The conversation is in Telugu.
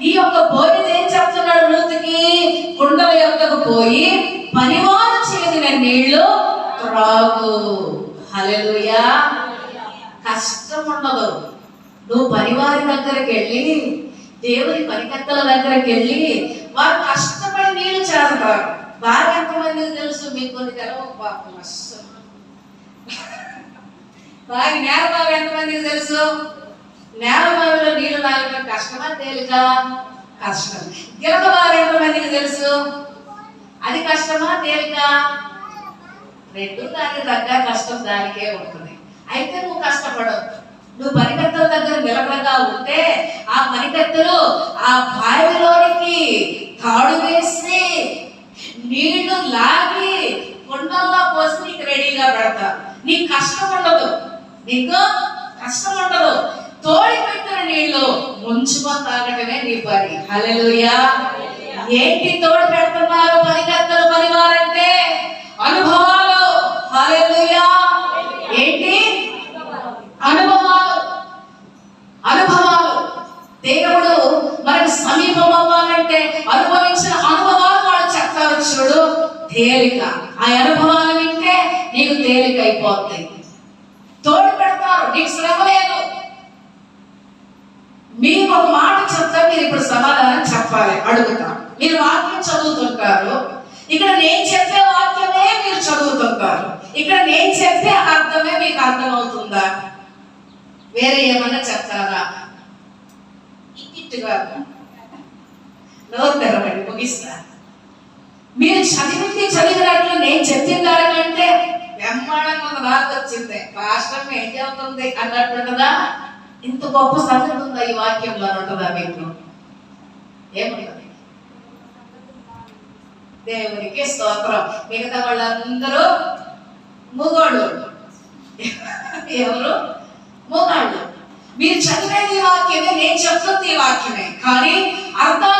ఈ యొక్క బోయజ్ ఏం చెప్తున్నాడు లూతుకి కుండల యొక్కకు పోయి పనివారు చేసిన నీళ్ళు త్రాగు. హలెలుయా కష్టం ఉండదు. నువ్వు పనివారి దగ్గరికి వెళ్ళి దేవుని పనికత్తల దగ్గరికి వెళ్ళి వారు కష్టపడి నీళ్ళు చేస్తారు బాగా ఎంతమందికి తెలుసు? మీకు కొన్ని తెలవక పాపం అస్సలు బాగా నేల ఎంతమందికి తెలుసు? నేల బావిలో కష్టమా? తేలిక? కష్టం. గిరక బావి తెలుసు? అది కష్టమా? తేలిక? రెండు దాని తగ్గ కష్టం దానికే ఉంటుంది. అయితే నువ్వు కష్టపడవు. నువ్వు పనికత్తల దగ్గర నిలబడగా ఉంటే ఆ పనికత్తలు ఆ బావిలోనికి తాడు వేసి నీళ్ళు లాగి కొండల్లో పోసి నీకు రెడీగా పెడతా నీకు కష్టం ఉండదు. నీకు కష్టం కొంచెమో తాగటమే నీ పని. హలలుయా ఏంటి తోడు పెడుతున్నారు పనికత్తలు పనివారంటే అనుభవాలు. హలలుయా ఏంటి? అనుభవాలు. అనుభవాలు. దేవుడు మనకి సమీపం అవ్వాలంటే అనుభవించిన అనుభవాలు వాళ్ళు చెప్తారు చూడు. తేలిక. ఆ అనుభవాలు వింటే నీకు తేలిక అయిపోతాయి తోడు పెడతారు. నీకు శ్రమ లేదు మీకు ఒక మాట చెప్తా మీరు ఇప్పుడు సమాధానం చెప్పాలి అడుగుతా. మీరు వాక్యం చదువుతుంటారు. ఇక్కడ నేను చెప్పే వాక్యమే మీరు చదువుతుంటారు. ఇక్కడ నేను చెప్పే అర్థమే మీకు అర్థమవుతుందా? వేరే ఏమన్నా చెప్తారా? ఇట్టుగా నోరు తెరవండి ముగిస్తా. మీరు చదివింది చదివినట్లు నేను చెప్పిన దానికంటే బ్రహ్మాండంగా ఒక రాక వచ్చింది. రాష్ట్రం ఏం చెబుతుంది అన్నట్టుంటదా? ఇంత గొప్ప సంగతి ఉందా ఈ వాక్యంలో అని ఉంటుందా మీకు? ఏముంటుంది దేవునికి స్తోత్రం. మిగతా వాళ్ళందరూ మూగోళ్ళు. ఎవరు? మూగాళ్ళు. మీరు చదివేది వాక్యమే నేను చెప్తుంది వాక్యమే. కానీ అర్థం